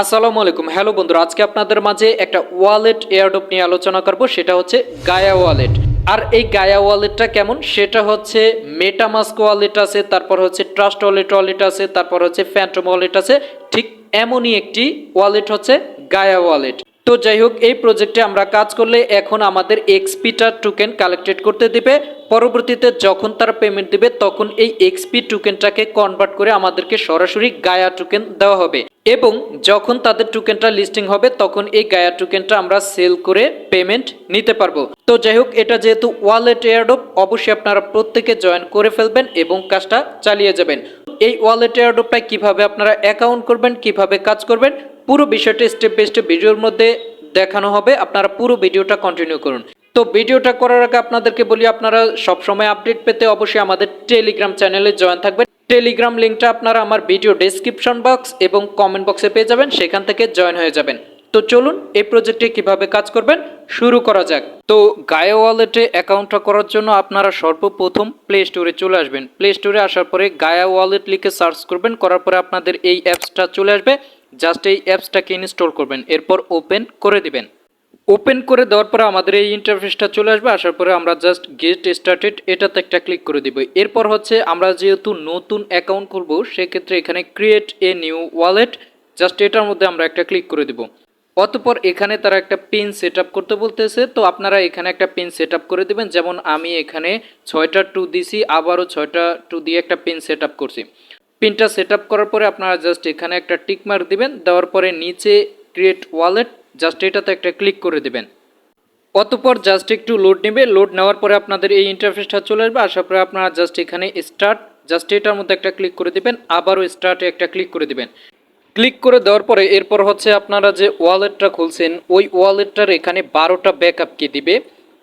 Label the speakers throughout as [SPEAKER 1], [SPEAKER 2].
[SPEAKER 1] আসসালামু আলাইকুম। হ্যালো বন্ধুরা, আজকে আপনাদের মাঝে একটা ওয়ালেট এয়ারডপ নিয়ে আলোচনা করব, সেটা হচ্ছে গায়া ওয়ালেট আর এই গায়া ওয়ালেটটা কেমন? সেটা হচ্ছে মেটামাস্ক ওয়ালেট আছে, তারপর হচ্ছে ট্রাস্ট ওয়ালেট ওয়ালেট আছে, তারপর হচ্ছে ফ্যান্টম ওয়ালেট আছে। ঠিক এমনই একটি ওয়ালেট হচ্ছে গায়া ওয়ালেট তো যাই হোক, এই প্রজেক্টে আমরা কাজ করলে এখন আমাদের এক্সপিটা টোকেন কালেক্টেড করতে দিবে। পরবর্তীতে যখন তারা পেমেন্ট দিবে, তখন এই এক্সপি টোকেনটাকে কনভার্ট করে আমাদেরকে সরাসরি গায়া টোকেন দেওয়া হবে। এবং যখন তাদের টোকেনটা লিস্টিং হবে, তখন এই গায়া টোকেনটা আমরা সেল করে পেমেন্ট নিতে পারব। তো যাই হোক, এটা যেহেতু ওয়ালেট এয়ারডপ অবশ্যই আপনারা প্রত্যেকে জয়েন করে ফেলবেন এবং কাজটা চালিয়ে যাবেন। এই ওয়ালেট এয়ারডপটায় কীভাবে আপনারা অ্যাকাউন্ট করবেন, কীভাবে কাজ করবেন পুরো বিষয়টা স্টেপ বাই স্টেপ ভিডিওর মধ্যে দেখানো হবে। আপনারা পুরো ভিডিওটা কন্টিনিউ করুন। তো ভিডিওটা করার আগে আপনাদেরকে বলি, আপনারা সবসময় আপডেট পেতে অবশ্যই আমাদের টেলিগ্রাম চ্যানেলে জয়েন থাকবেন। টেলিগ্রাম লিঙ্কটা আপনারা আমার ভিডিও ডেসক্রিপশন বক্স এবং কমেন্ট বক্সে পেয়ে যাবেন, সেখান থেকে জয়েন হয়ে যাবেন। তো চলুন এই প্রজেক্টে কীভাবে কাজ করবেন, শুরু করা যাক। তো গায়ে ওয়ালেটে অ্যাকাউন্টটা করার জন্য আপনারা সর্বপ্রথম প্লে স্টোরে চলে আসবেন। প্লে স্টোরে আসার পরে গায়া ওয়ালেট লিখে সার্চ করবেন। করার পরে আপনাদের এই অ্যাপসটা চলে আসবে। জাস্ট এই অ্যাপসটাকে ইনস্টল করবেন, এরপর ওপেন করে দিবেন। ওপেন করে দেওয়ার পরে আমাদের এই ইন্টারফেসটা চলে আসবে, আসার পরে আমরা জাস্ট গেট স্টার্টেড এটাতে একটা ক্লিক করে দিব। এরপর হচ্ছে আমরা যেহেতু নতুন অ্যাকাউন্ট খুলব, সেক্ষেত্রে এখানে create a new wallet just এটার মধ্যে আমরা একটা ক্লিক করে দিব। অতপর এখানে তারা একটা পিন সেট করতে বলতেছে, তো আপনারা এখানে একটা পিন সেট করে দিবেন, যেমন আমি এখানে ছয়টা টু দিছি, আবারও ছয়টা টু দিয়ে একটা পিন সেট করছি। পিনটা সেট করার পরে আপনারা জাস্ট এখানে একটা টিক মার্ক দিবেন, দেওয়ার পরে নিচে ক্রিয়েট ওয়ালেট জাস্ট এটাতে একটা ক্লিক করে দিবেন। অতপর জাস্ট একটু লোড নেবে লোড নেওয়ার পরে আপনাদের এই ইন্টারফেসটা চলে আসবে, আসার পরে আপনারা জাস্ট এখানে স্টার্ট জাস্ট এটার মধ্যে একটা ক্লিক করে দিবেন, আবারও স্টার্টে একটা ক্লিক করে দিবেন। ক্লিক করে দেওয়ার পরে এরপর হচ্ছে আপনারা যে ওয়ালেটটা খুলছেন, ওই ওয়ালেটটার এখানে বারোটা ব্যাকআপ কি দিবে।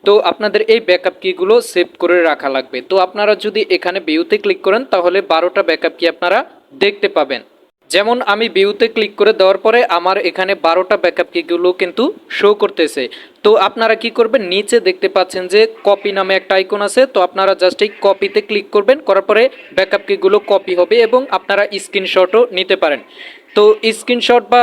[SPEAKER 1] তো আপনাদের এই ব্যাকআপ কিগুলো সেভ করে রাখা লাগবে। তো আপনারা যদি এখানে ভিউতে ক্লিক করেন, তাহলে বারোটা ব্যাকআপ কি আপনারা দেখতে পাবেন। যেমন আমি ভিউতে ক্লিক করে দেওয়ার পরে আমার এখানে বারোটা ব্যাকআপ কিগুলো কিন্তু শো করতেছে। তো আপনারা কি করবেন? নিচে দেখতে পাচ্ছেন যে কপি নামে একটা আইকন আছে। তো আপনারা জাস্ট এই কপিতে ক্লিক করবেন। করার পরে ব্যাকআপ কিগুলো কপি হবে এবং আপনারা স্ক্রিনশটও নিতে পারেন। তো স্ক্রিনশট বা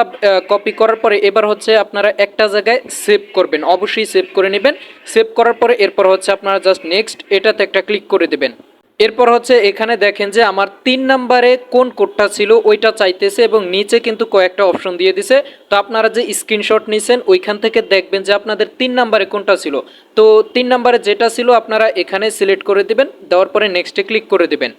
[SPEAKER 1] কপি করার পরে এবার হচ্ছে আপনারা একটা জায়গায় সেভ করবেন। অবশ্যই সেভ করে নেবেন। সেভ করার পরে এরপর হচ্ছে আপনারা জাস্ট নেক্সট এটাতে একটা ক্লিক করে দেবেন। এরপর হচ্ছে এখানে দেখেন যে আমার তিন নাম্বারে কোন কোডটা ছিল, ওইটা চাইতেছে এবং নিচে কিন্তু কয়েকটা অপশন দিয়ে দিছে। তো আপনারা যে স্ক্রিনশট নিছেন, ওইখান থেকে দেখবেন যে আপনাদের তিন নাম্বারে কোনটা ছিল। তো তিন নাম্বারে যেটা ছিল, আপনারা এখানে সিলেক্ট করে দিবেন, দেওয়ার পরে নেক্সটে ক্লিক করে দিবেন।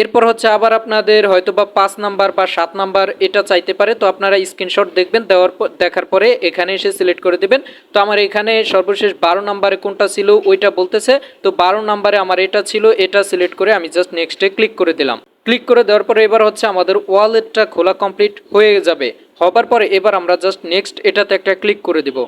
[SPEAKER 1] এরপর হচ্ছে আবার আপনাদের হয়তো বা পাঁচ নাম্বার বা সাত নাম্বার এটা চাইতে পারে, তো আপনারা স্ক্রিনশট দেখবেন, দেওয়ার দেখার পরে এখানে এসে সিলেক্ট করে দিবেন। তো আমার এখানে সর্বশেষ বারো নাম্বারে কোনটা ছিল ওইটা বলতেছে, তো বারো নাম্বারে আমার এটা ছিল, এটা সিলেক্ট করে আমি জাস্ট নেক্সটে ক্লিক করে দিলাম। ক্লিক করে দেওয়ার পরে এবার হচ্ছে আমাদের ওয়ালেটটা খোলা কমপ্লিট হয়ে যাবে। হবার পরে এবার আমরা জাস্ট নেক্সট এটাতে একটা ক্লিক করে দিব।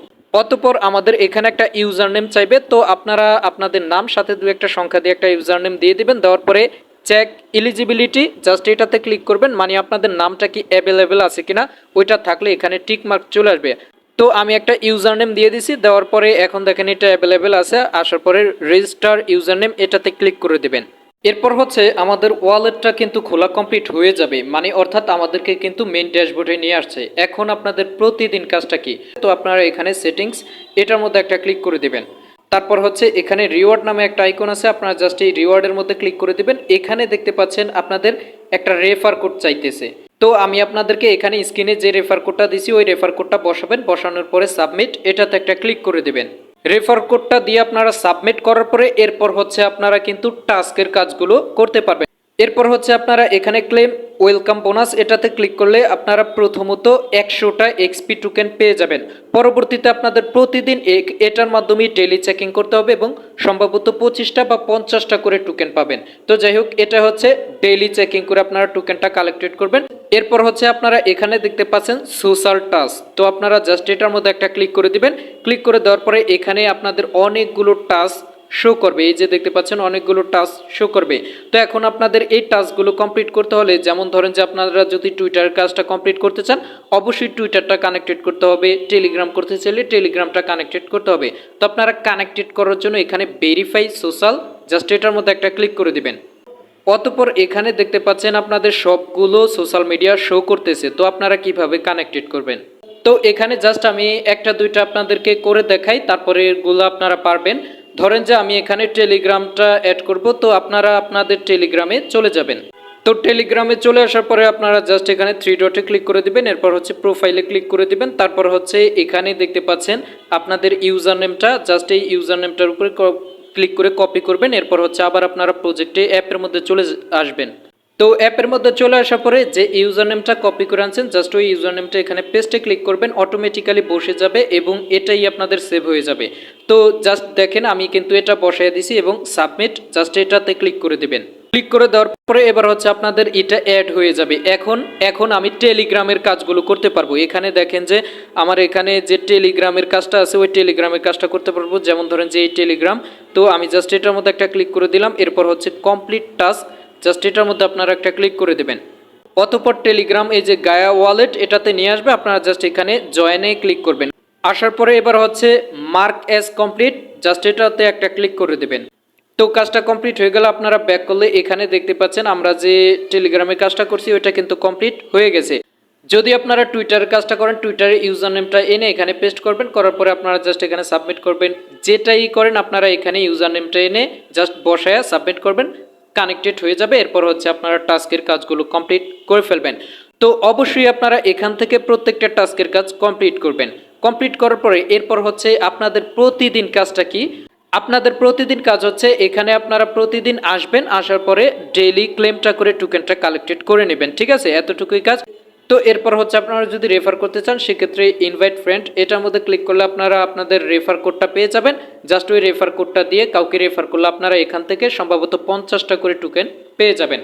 [SPEAKER 1] অতপর আমাদের এখানে একটা ইউজার নেম চাইবে, তো আপনারা আপনাদের নাম, সাথে দু একটা সংখ্যা দিয়ে একটা ইউজার নেম দিয়ে দিবেন। দেওয়ার পরে চেক এলিজিবিলিটি জাস্ট এটাতে ক্লিক করবেন মানে আপনাদের নামটা কি অ্যাভেলেবেল আছে কিনা, ওইটা থাকলে এখানে টিক মার্ক চলে আসবে। তো আমি একটা ইউজার নেম দিয়ে দিছি, দেওয়ার পরে এখন দেখেন এটা অ্যাভেলেবেল আছে, আসার পরে রেজিস্টার ইউজার নেম এটাতে ক্লিক করে দেবেন। এরপর হচ্ছে আমাদের ওয়ালেটটা কিন্তু খোলা কমপ্লিট হয়ে যাবে মানে অর্থাৎ আমাদেরকে কিন্তু মেন ড্যাশবোর্ডে নিয়ে আসছে। এখন আপনাদের প্রতিদিন কাজটা কি? তো আপনারা এখানে সেটিংস এটার মধ্যে একটা ক্লিক করে দেবেন। তারপর হচ্ছে এখানে রিওয়ার্ড নামে একটা আইকন আছে, আপনারা জাস্ট এই রিওয়ার্ডের মধ্যে ক্লিক করে দেবেন। এখানে দেখতে পাচ্ছেন আপনাদের একটা রেফার কোড চাইতেছে। তো আমি আপনাদেরকে এখানে স্ক্রিনে যে রেফার কোডটা দিছি, ওই রেফার কোডটা বসাবেন, বসানোর পরে সাবমিট এটাতে একটা ক্লিক করে দেবেন। রেফার কোডটা দিয়ে আপনারা সাবমিট করার পরে এরপর হচ্ছে আপনারা কিন্তু টাস্কের কাজগুলো করতে পারবেন। এরপর হচ্ছে আপনারা এখানে ক্লেম ওয়েলকাম বোনাস এটাতে ক্লিক করলে আপনারা প্রথমত একশোটা এক্সপি টোকেন পেয়ে যাবেন। পরবর্তীতে আপনাদের প্রতিদিন এক- এটার মাধ্যমে ডেলি চেকিং করতে হবে এবং সম্ভবত পঁচিশটা বা পঞ্চাশটা করে টোকেন পাবেন। তো যাই হোক, এটা হচ্ছে ডেলি চেকিং করে আপনারা টোকেনটা কালেক্টেড করবেন। এরপর হচ্ছে আপনারা এখানে দেখতে পাচ্ছেন সোশ্যাল টাস্ক তো আপনারা জাস্ট এটার মধ্যে একটা ক্লিক করে দিবেন। ক্লিক করে দেওয়ার পরে এখানে আপনাদের অনেকগুলো টাস্ক শো করবে। এই যে দেখতে পাচ্ছেন, অনেকগুলো টাস্ক শো করবে। তো এখন আপনাদের এই টাস্কগুলো কমপ্লিট করতে হলে, যেমন ধরেন যে আপনারা যদি টুইটারের কাজটা কমপ্লিট করতে চান, অবশ্যই টুইটারটা কানেক্টেড করতে হবে টেলিগ্রাম করতে চাইলে টেলিগ্রামটা কানেক্টেড করতে হবে। তো আপনারা কানেক্টেড করার জন্য এখানে ভেরিফাই সোশ্যাল জাস্ট এটার মধ্যে একটা ক্লিক করে দিবেন। অতপর এখানে দেখতে পাচ্ছেন আপনাদের সবগুলো সোশ্যাল মিডিয়া শো করতেছে। তো আপনারা কীভাবে কানেক্টেড করবেন? তো এখানে জাস্ট আমি একটা দুইটা আপনাদেরকে করে দেখাই তারপরে এগুলো আপনারা পারবেন। ধরেন যে আমি এখানে টেলিগ্রামটা অ্যাড করব, তো আপনারা আপনাদের টেলিগ্রামে চলে যাবেন। তো টেলিগ্রামে চলে আসার পরে আপনারা জাস্ট এখানে থ্রি ডটে ক্লিক করে দিবেন, এরপর হচ্ছে প্রোফাইলে ক্লিক করে দিবেন, তারপর হচ্ছে এখানে দেখতে পাচ্ছেন আপনাদের ইউজার নেমটা জাস্ট এই ইউজার নেমটার উপরে ক্লিক করে কপি করবেন, এরপর হচ্ছে আবার আপনারা প্রজেক্টে অ্যাপের মধ্যে চলে আসবেন। তো অ্যাপের মধ্যে চলে আসার পরে যে ইউজার নেমটা কপি করে আনছেন জাস্ট ওই ইউজার নেমটা এখানে পেস্টে ক্লিক করবেন অটোমেটিক্যালি বসে যাবে এবং এটাই আপনাদের সেভ হয়ে যাবে। তো জাস্ট দেখেন, আমি কিন্তু এটা বসাই দিছি এবং সাবমিট জাস্ট এটাতে ক্লিক করে দেবেন। ক্লিক করে দেওয়ার পরে এবার হচ্ছে আপনাদের এটা অ্যাড হয়ে যাবে। এখন এখন আমি টেলিগ্রামের কাজগুলো করতে পারব। এখানে দেখেন যে আমার এখানে যে টেলিগ্রামের কাজটা আছে, ওই টেলিগ্রামের কাজটা করতে পারব। যেমন ধরেন যে এই টেলিগ্রাম তো আমি জাস্ট এটার মধ্যে একটা ক্লিক করে দিলাম। এরপর হচ্ছে কমপ্লিট টাস্ক জাস্ট এটার মধ্যে আপনারা একটা ক্লিক করে দেবেন। অতপর টেলিগ্রাম, এই যে গায়া ওয়ালেট, এটাতে নিয়ে আসবে, আপনারা জাস্ট এখানে জয়েনে ক্লিক করবেন। আসার পরে এবার হচ্ছে মার্ক এস কমপ্লিট, জাস্ট এটাতে একটা ক্লিক করে দেবেন। তো কাজটা কমপ্লিট হয়ে গেলে, আপনারা ব্যাক করলে এখানে দেখতে পাচ্ছেন, আমরা যে টেলিগ্রামে কাজটা করছি, ওইটা কিন্তু কমপ্লিট হয়ে গেছে। যদি আপনারা টুইটারের কাজটা করেন, টুইটারে ইউজার নেমটা এনে এখানে পেস্ট করবেন, করার পরে আপনারা জাস্ট এখানে সাবমিট করবেন। যেটাই করেন, আপনারা এখানে ইউজার নেমটা এনে জাস্ট বসায়া সাবমিট করবেন। কানেক্টেড হয়ে যাবে, এরপর হচ্ছে আপনারা টাস্কের কাজগুলো কমপ্লিট করে ফেলবেন। তো অবশ্যই আপনারা এখান থেকে প্রত্যেকটা টাস্কের কাজ কমপ্লিট করবেন। কমপ্লিট করার পরে এরপর হচ্ছে আপনাদের প্রতিদিন কাজটা কি? আপনাদের প্রতিদিন কাজ হচ্ছে এখানে আপনারা প্রতিদিন আসবেন, আসার পরে ডেইলি ক্লেমটা করে টুকেনটা কালেক্টেড করে নেবেন। ঠিক আছে? এতটুকুই কাজ। তো এরপর হচ্ছে আপনারা যদি রেফার করতে চান, সেক্ষেত্রে ইনভাইট ফ্রেন্ড এটার মধ্যে ক্লিক করলে আপনারা আপনাদের রেফার কোডটা পেয়ে যাবেন। জাস্ট ওই রেফার কোডটা দিয়ে কাউকে রেফার করলে আপনারা এখান থেকে সম্ভবত পঞ্চাশটা করে টোকেন পেয়ে যাবেন।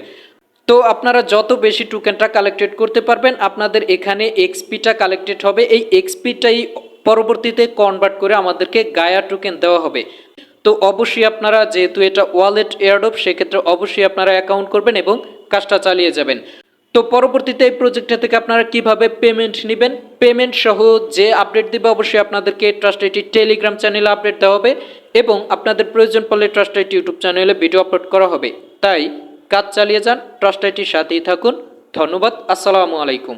[SPEAKER 1] তো আপনারা যত বেশি টোকেনটা কালেক্টেড করতে পারবেন, আপনাদের এখানে এক্সপিটা কালেক্টেড হবে। এই এক্সপিটাই পরবর্তীতে কনভার্ট করে আমাদেরকে গায়া টোকেন দেওয়া হবে। তো অবশ্যই আপনারা যেহেতু এটা ওয়ালেট এয়ারডপ সেক্ষেত্রে অবশ্যই আপনারা অ্যাকাউন্ট করবেন এবং কাজটা চালিয়ে যাবেন। তো পরবর্তীতে এই প্রজেক্টটা থেকে আপনারা কীভাবে পেমেন্ট নেবেন? পেমেন্ট সহ যে আপডেট দেবে অবশ্যই আপনাদেরকে ট্রাস্ট আইটি টেলিগ্রাম চ্যানেলে আপডেট দেওয়া হবে এবং আপনাদের প্রয়োজন পড়লে ট্রাস্ট আইটি ইউটিউব চ্যানেলে ভিডিও আপলোড করা হবে। তাই কাজ চালিয়ে যান ট্রাস্ট আইটির সাথেই থাকুন। ধন্যবাদ, আসসালামু আলাইকুম।